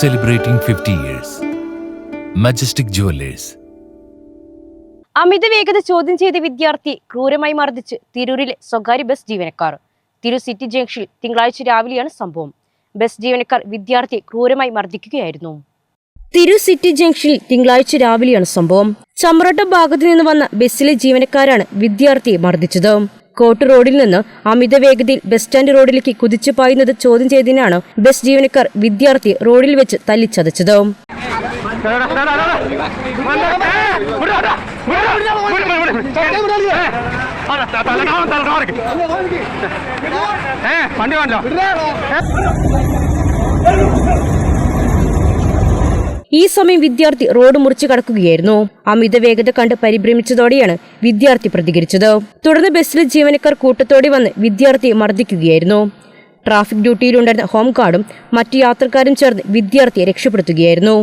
celebrating 50 years. Majestic Jewelers. അമിത വേഗത ചോദ്യം ചെയ്ത വിദ്യാർത്ഥി ക്രൂരമായി മർദ്ദിച്ച് തിരൂരിലെ സ്വകാര്യ ബസ് ജീവനക്കാർ. തിരൂർ സിറ്റി ജംഗ്ഷനിൽ തിങ്കളാഴ്ച രാവിലെയാണ് സംഭവം. ബസ് ജീവനക്കാർ വിദ്യാർത്ഥിയെ ക്രൂരമായി മർദ്ദിക്കുകയായിരുന്നു. തിരു സിറ്റി ജംഗ്ഷനിൽ തിങ്കളാഴ്ച രാവിലെയാണ് സംഭവം. ചമ്രട്ട ഭാഗത്തു നിന്ന് വന്ന ബസ്സിലെ ജീവനക്കാരാണ് വിദ്യാർത്ഥിയെ മർദ്ദിച്ചത്. കോട്ട് റോഡിൽ നിന്ന് അമിത വേഗതയിൽ ബസ് സ്റ്റാൻഡ് റോഡിലേക്ക് കുതിച്ചു പായുന്നത് ചോദ്യം ചെയ്തതിനാണ് ബസ് ജീവനക്കാർ വിദ്യാർത്ഥി റോഡിൽ വെച്ച് തല്ലിച്ചതച്ചത്. വണ്ടി ഈ സമയം വിദ്യാർത്ഥി റോഡ് മുറിച്ചു കടക്കുകയായിരുന്നു. അമിത വേഗത കണ്ട് പരിഭ്രമിച്ചതോടെയാണ് വിദ്യാർത്ഥി പ്രതികരിച്ചത്. തുടർന്ന് ബസ്സിലെ ജീവനക്കാർ കൂട്ടത്തോടെ വന്ന് വിദ്യാർത്ഥിയെ മർദ്ദിക്കുകയായിരുന്നു. ട്രാഫിക് ഡ്യൂട്ടിയിലുണ്ടായിരുന്ന ഹോം ഗാർഡും മറ്റു യാത്രക്കാരും ചേർന്ന് വിദ്യാർത്ഥിയെ രക്ഷപ്പെടുത്തുകയായിരുന്നു.